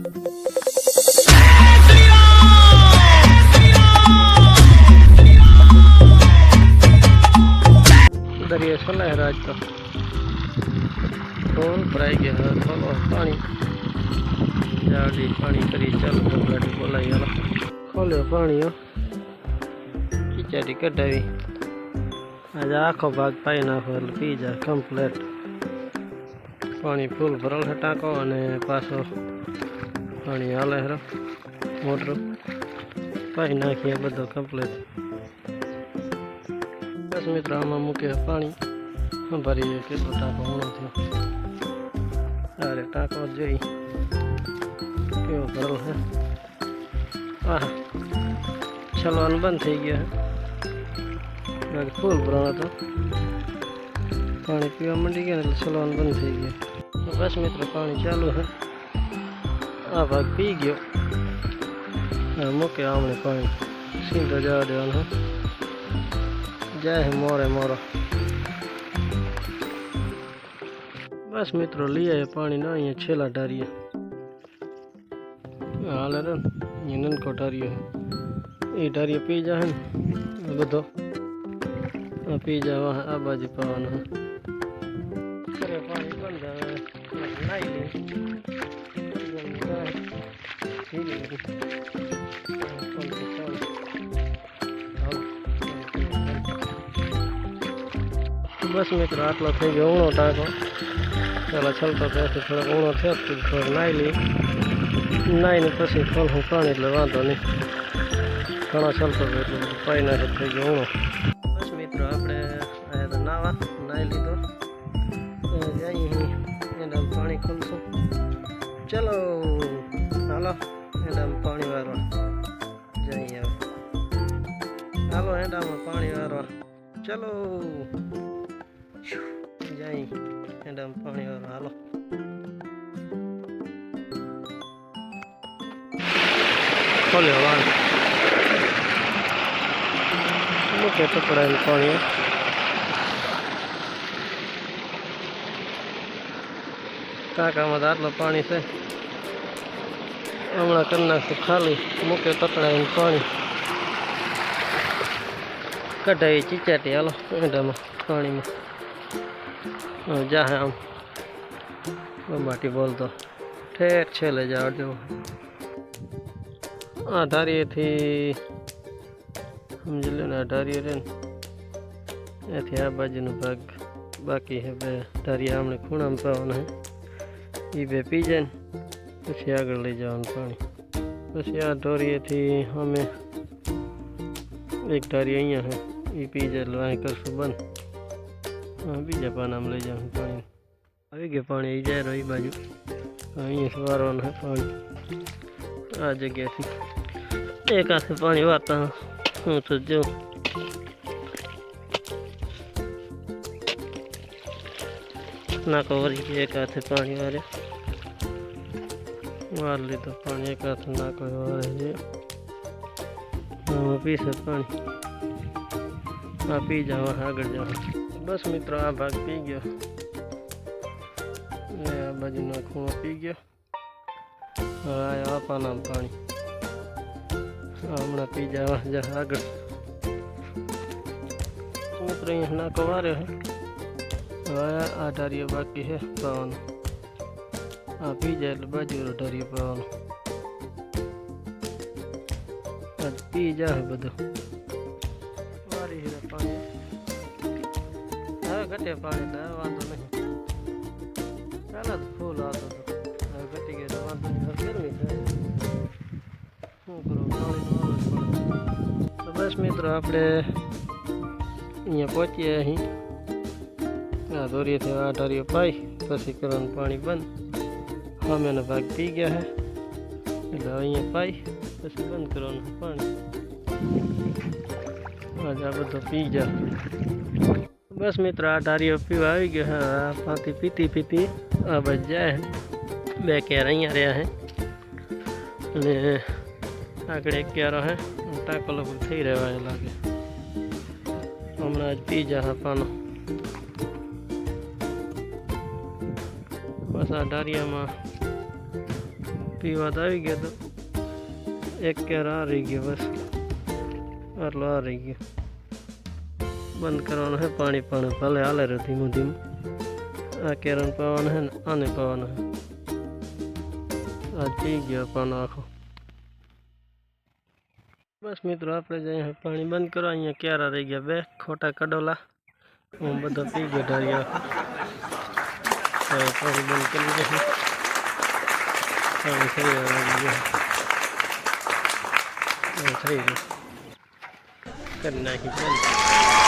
દરિયો ચલાય રાજ તો. ફૂલ ભરાઈ ગયા. ખોલો પાણી. જાડી પાણી કરી ચાલો ગાડી બોલાવી. હાલો. ખોલ્યો પાણી, હો. ખીચાડી કઢાવી. આજે આખો ભાગ પાઈ નાખો એટલે પી જાય કમ્પ્લેટ પાણી ફૂલ ભરેલ છે ટાંકો અને પાછો પાણી હાલે હરો મોટર પાઈ નાખીએ બધો કમ્પ્લેટ બસ મિત્રો, આમાં મૂકે પાણી. ભરીએ કેટલો ટાંકો ઊણો થયો. અરે, ટાંકો જોઈ. કેવો ભરેલ હે. આહ. છલવાનું બંધ થઈ ગયા બાકી ફૂલ ભરાણો હતો. પાણી પીવા માંડી ગયા એટલે છલવાનું બંધ થઈ ગયું. બસ મિત્રો, પાણી ચાલુ છે આ ભાગ પી ગયો મૂકે આમણે પાણી સીધો જવા દેવાનું જય મોરે મોરો બસ મિત્રો લઈ આવ્યા પાણી ના અહીંયા છેલ્લા ઢારીએ હાલ રે અહીંયા નનકો ઢારીઓ એ ઢારીએ પી જાય ને બધો પી જાય આ બાજુ પાવાનું પાણી બંધ નાઈ લે બસ મિત્રો, આટલો થઈ ગયો ઊણો ટાંકો. પેલા છલતો ત્યાંથી થોડોક ઊણો થયો થોડોક નાહી લઈ નાહીને પછી ખોલવું પાણી એટલે વાંધો નહીં. ઘણા છલતો હતો એટલે પાઈ નાખે થઈ ગયો ઊણો. બસ મિત્રો, આપણે તો નાવા, નાહી લીધો. જઈએ, એના પાણી ખોલશું. ચલો, હાલો. એડામાં પાણી વારવા જઈ આવે હાલો એડામાં પાણી વારવા. ચલો. જઈ એડામાં પાણી વારવા. હાલો. ખોલ્યો વાળ મૂકે ટુકડાને પાણી. કાકામાં તો આટલું પાણી છે. હમણાં કરી નાખશું ખાલી. મૂકે તકડાઈને પાણી. કઢાવી ચીચાટી, હાલો એડામાં પાણીમાં. જાહે આમ. બંબાટી બોલતો. ઠેર છેલ્લે જાવ જેવો આ ધારીએથી, સમજી લો ને, આ ધારીએ રે ને, એથી આ બાજુનો ભાગ બાકી હે બે ધારીએ. આમણે ખૂણામાં પાવાના છે એ બે પી જાય ને. પછી આગળ લઈ જવાનું પાણી પછી આ ઢોરીએથી અમે એક ઢારી અહીંયા છે એ પી જાય એટલે અહીં કરશું બંધ હા, બીજા પાનામાં લઈ જવાનું પાણી આવી ગયું પાણી એ જાય રહ્યું એ બાજુ અહીંયા વારવાનું છે પાણી આ જગ્યાએથી એક હાથે પાણી વારતા હું તો જો નાકો વળી ગયો એક હાથે પાણી વારે વાર લીધો પાણી એક હાથ નાખો છે આમાં પીશે પાણી. આ પી જાવ આગળ જાવ બસ મિત્રો, આ ભાગ પી ગયો. ને આ બાજુનો ખૂણો પી ગયો. હવે આ પાનામાં પાણી. હમણાં પી જવા જા આગળ. મિત્રો અહીંયા નાખો વાર્યો હે. હવે આ ઢારીઓ બાકી છે પાવાનું. આ પી જાય એટલે બાજુ ઢારીઓ પાવાનું આજ પી જાય બધું વારી છે પાણી હવે ઘટે પાણી એટલે હવે વાંધો નહીં પહેલાં તો ફૂલ આવતો હતો હવે ઘટી ગયો તો વાંધો નહીં હવે ગરમી થાય શું કરું પાણી વાળવું જ પડે તો બસ મિત્રો આપણે અહીંયા પહોંચીએ અહીં આ દોરીએથી આ ઢારીઓ પાઈ પછી કરવાનું પાણી બંધ સામેનો ભાગ પી ગયા છે એટલે અહીંયા પાઈ પછી બંધ કરવાનું પાણી આજે આ બધો પી જા બસ મિત્રો આ ઢારીઓ પીવા આવી ગયો છે આ પાતી પીતી પીતી આ બસ જાય બે કેર અહીંયા રહ્યા છે અને આગળ એક ક્યારો છે ટાંકો લગભગ થઈ રહેવા લાગે હમણાં જ પી જા પાનો બસ આ ડારિયામાં પીવા તો આવી ગયો તો એક કેર આ રહી ગયો બસ આટલો આ રહી ગયો બંધ કરવાનું છે પાણી પાણી ભલે હાલે રહ્યો ધીમું ધીમું આ કેરન પાવાનું છે ને આને પાવાનું છે આ પી ગયો પાનો આખો બસ મિત્રો આપણે જ અહીંયા પાણી બંધ કરો અહીંયા ક્યારા રહી ગયા બે ખોટા કડોલા હું બધો પી ગયો ઢાળિયા હવે પાણી બંધ કરી દઈશું પાણી થઈ ગયું કરી નાખી